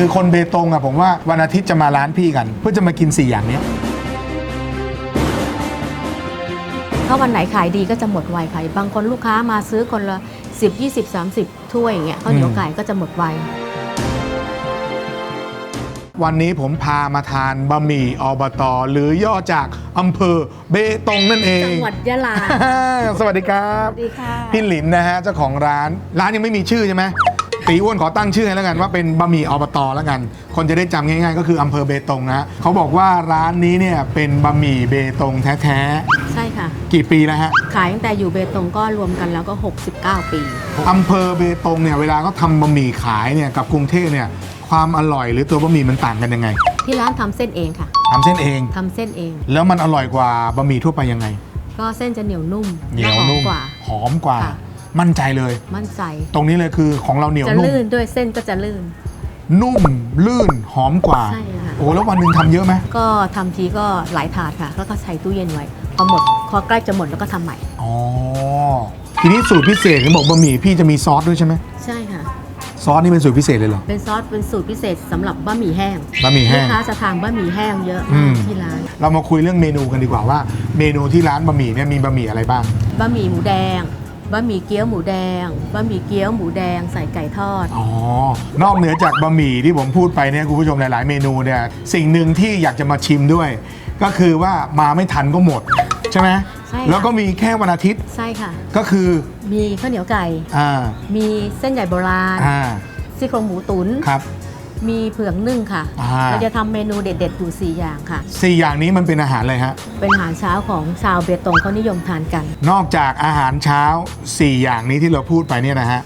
คือคนเบตงอะผมว่าวันอาทิตย์จะมาร้านพี่กัน เพื่อจะมากิน 4 อย่างเนี้ยถ้าวันไหนขายดีก็จะหมดไวค่ะบางคนลูกค้ามาซื้อคนละ 10 20 30 ถ้วยอย่างเงี้ยข้าวเหนียวไก่ก็จะหมดไว วันนี้ผมพามาทานบะหมี่อบต หรือย่อจากอำเภอเบตงนั่นเอง จังหวัดยะลา สวัสดีครับ สวัสดีค่ะ พี่หลินนะฮะเจ้าของร้าน ร้านยังไม่มีชื่อใช่ไหม ตีอ้วนขอตั้งชื่อให้แล้วกันว่าเป็นบะหมี่อบตแล้วกัน คนจะได้จำง่ายๆ ก็คืออำเภอเบตงนะเขาบอกว่าร้านนี้เนี่ยเป็นบะหมี่เบตงแท้ใช่ค่ะ ๆ กี่ปีแล้วฮะ ขายตั้งแต่อยู่เบตงก็รวมกันแล้วก็ 69 ปี อำเภอเบตงเนี่ยเวลาเขาทำบะหมี่ขายเนี่ยกับกรุงเทพเนี่ยความอร่อยหรือตัวบะหมี่มันต่างกันยังไงที่ร้านทำเส้นเองค่ะทำเส้นเอง ทำเส้นเอง แล้วมันอร่อยกว่าบะหมี่ทั่วไปยังไง ก็เส้นจะเหนียวนุ่มเหนียวและหอมนุ่มกว่า หอมกว่า ค่ะ มั่นใจเลย มั่นใจ ตรงนี้เลยคือของเราเหนียวจะนุ่มลื่นด้วยเส้นก็จะลื่น นุ่มลื่นหอมกว่า ใช่ค่ะ โอ้แล้ววันหนึ่งทำเยอะไหมก็ทำทีก็หลายถาดค่ะ แล้วก็ใส่ตู้เย็นไว้ พอหมด พอใกล้จะหมดแล้วก็ทำใหม่ อ๋อทีนี้สูตรพิเศษเห็นบอกบะหมี่พี่จะมีซอสด้วยใช่ไหมใช่ค่ะ ซอสนี่เป็นสูตรพิเศษเลยเหรอ เป็นซอสเป็นสูตรพิเศษสำหรับบะหมี่แห้งบะหมี่แห้ลูงกค้าจะทานบะหมี่แห้งเยอะอืมาม กที่ร้าน เรามาคุยเรื่องเมนูกันดีกว่าว่า เมนูที่ร้านบะหมี่เนี่ยมีบะหมี่อะไรบ้าง บะหมี่หมูแดง บะหมี่เกี๊ยวหมูแดงบะหมี่เกี๊ยวหมูแดงใส่ไก่ทอด อ๋อ นอกเหนือจากบะหมี่ที่ผมพูดไปเนี่ยคุณผู้ชมหลาย ๆ เมนูเนี่ยสิ่งหนึ่งที่อยากจะมาชิมด้วย ก็คือว่ามาไม่ทันก็หมด ใช่ไหมใช่ค่ะ แล้วก็มีแค่วันอาทิตย์ใช่ค่ะ ก็คือมีข้าวเหนียวไก่ อ่ามีเส้นใหญ่โบราณอ่าซี่โครงหมูตุ๋นครับ มีเผือกนึ่งค่ะ อ่า เราจะทำเมนูเด็ดๆอยู่สี่อย่างค่ะ สี่อย่างนี้มันเป็นอาหารอะไรฮะ เป็นอาหารเช้าของชาวเบตงเขานิยมทานกัน นอกจากอาหารเช้า 4 อย่างนี้ที่เราพูดไปเนี่ยนะฮะ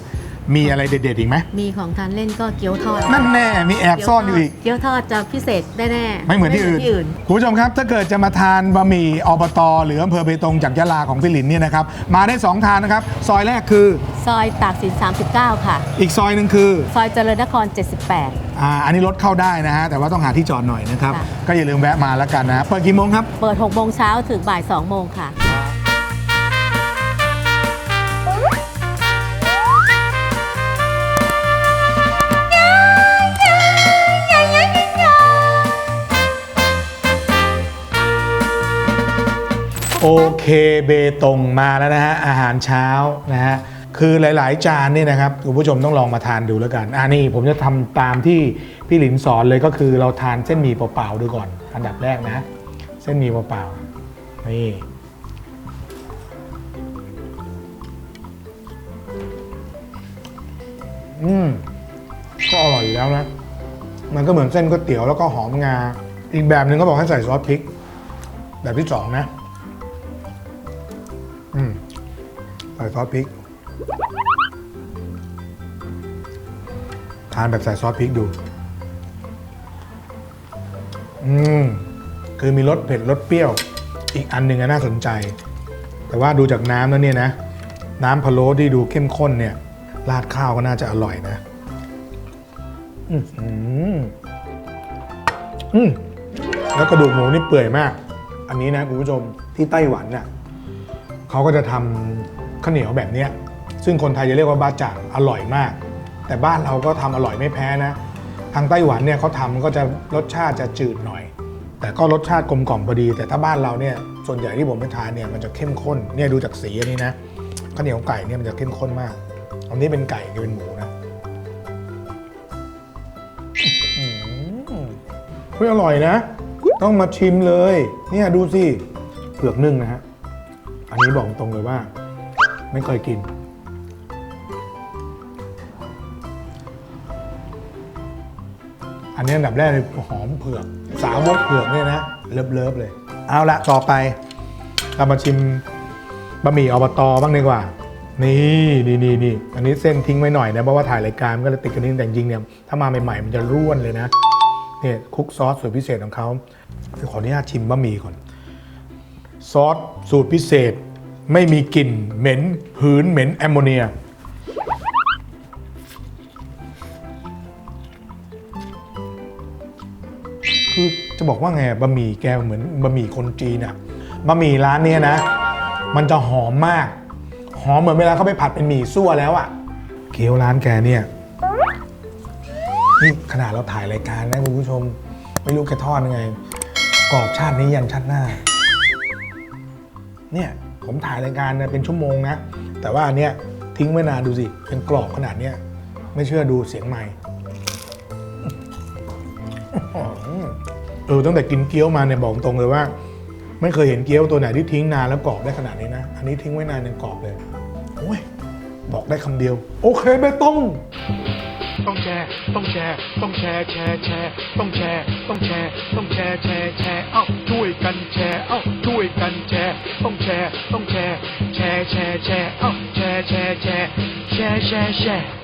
มีอะไรเด็ดๆอีกไหม มีของทานเล่นก็เกี๊ยวทอดนั่นแน่ มีแอบซ่อนอยู่อีก เกี๊ยวทอดจะพิเศษแน่ๆไม่เหมือนที่อื่นที่อื่นคุณผู้ชมครับ ถ้าเกิดจะมาทานบะหมี่อบต หรืออำเภอเบตงจากยะลาของพี่หลินเนี่ยนะครับ มาได้ 2 ทางนะครับ ซอยแรกคือ ซอยตากสิน 39 ค่ะ อีกซอยหนึ่งคือ ซอยเจริญนคร 78 อ่าอันนี้รถเข้าได้นะฮะแต่ว่าต้องหาที่จอดหน่อยนะครับ ค่ะ ก็อย่าลืมแวะมาแล้วกันนะเปิดกี่โมงครับ เปิด6โมงเช้าถึงบ่าย2โมงค่ะ โอเคเบตงมาแล้วนะฮะอาหารเช้านะฮะ คือหลาย ๆ จานนี่นะครับคุณผู้ชมต้องลองมาทานดูแล้วกันอ่านี่ผมจะทำตามที่พี่หลินสอนเลยก็คือเราทานเส้นหมี่เปล่าๆดูก่อน อันดับแรกนะ เส้นหมี่เปล่าๆนี่อืมก็อร่อยอยู่แล้วนะ มันก็เหมือนเส้นก๋วยเตี๋ยวแล้วก็หอมงา อีกแบบหนึ่งก็บอกให้ใส่ซอสพริก แบบที่สองนะ อืม ใส่ซอสพริก ทานแบบใส่ซอสพริกดู อืม คือมีรสเผ็ดรสเปรี้ยว อีกอันหนึ่งอะน่าสนใจ แต่ว่าดูจากน้ำแล้วเนี่ยนะ น้ำพะโล้ที่ดูเข้มข้นเนี่ย ราดข้าวก็น่าจะอร่อยนะ อืมอืมอืมแล้วกระดูกหมูนี่เปื่อยมาก อันนี้นะคุณผู้ชมที่ไต้หวันน่ะเขาก็จะทำข้าวเหนียวแบบเนี้ย ซึ่งคนไทยจะเรียกว่าบาจ่างอร่อยมาก แต่บ้านเราก็ทำอร่อยไม่แพ้นะ ทางไต้หวันเนี่ยเขาทำก็จะรสชาติจะจืดหน่อย แต่ก็รสชาติกลมกล่อมพอดี แต่ถ้าบ้านเราเนี่ยส่วนใหญ่ที่ผมไปทานเนี่ยมันจะเข้มข้นเนี่ยดูจากสีอันนี้นะข้าวเหนียวไก่เนี่ยมันจะเข้มข้นมาก อันนี้เป็นไก่อันนี้เป็นหมูนะอืมเฮ้ยอร่อยนะ ต้องมาชิมเลย เนี่ยดูสิเผือกนึ่งนะฮะ อันนี้บอกตรงเลยว่า ไม่เคยกิน อันนี้อันดับแรกเลยหอมเผือกสาวกเผือกเนี่ยนะเลิฟเลิฟเลย เอาละต่อไปเรามาชิมบะหมี่อบตบ้างดีกว่า นี่นี่นี่นี่อันนี้เส้นทิ้งไว้หน่อยนะเพราะว่าถ่ายรายการมันก็เลยติดกันนิดแต่จริงเนี่ยถ้ามาใหม่ๆมันจะร่วนเลยนะเนี่ยคุกซอสสูตรพิเศษของเขาขออนุญาตชิมบะหมี่ก่อน ซอสสูตรพิเศษ ไม่มีกลิ่นเหม็นหืนเหม็นแอมโมเนีย คือจะบอกว่าไงบะหมี่แกเหมือนบะหมี่คนจีนอะบะหมี่ร้านเนี้ยนะ มันจะหอมมาก หอมเหมือนเวลาเขาไปผัดเป็นหมี่ซั่วแล้วอะเกี๊ยวร้านแกเนี่ยนี่ขนาดเราถ่ายรายการนะคุณผู้ชม ไม่รู้แกทอดยังไงกรอบชาตินี้ยันชาติหน้า เนี่ยผมถ่ายรายการเนี่ยเป็นชั่วโมงนะ แต่ว่าอันเนี้ยทิ้งไว้นานดูสิเป็นกรอบขนาดเนี้ยไม่เชื่อดูเสียงใหม่ เออตั้งแต่กินเกี๊ยวมาเนี่ยบอกตรงเลยว่า ไม่เคยเห็นเกี๊ยวตัวไหนที่ทิ้งนานแล้วกรอบได้ขนาดนี้นะ อันนี้ทิ้งไว้นานยังกรอบเลยโอ้ยบอกได้คำเดียว โอเคเบตงต้องแชร์ต้องแชร์ต้องแชร์แชร์แชร์ต้องแชร์ต้องแชร์ต้องแชร์แชร์แชร์เอ้าช่วยกันแชร์เอ้าช่วยกันแชร์ต้องแชร์ต้องแชร์แชร์แชร์แชร์เอ้าแชร์แชร์แชร์แชร์แชร์แชร์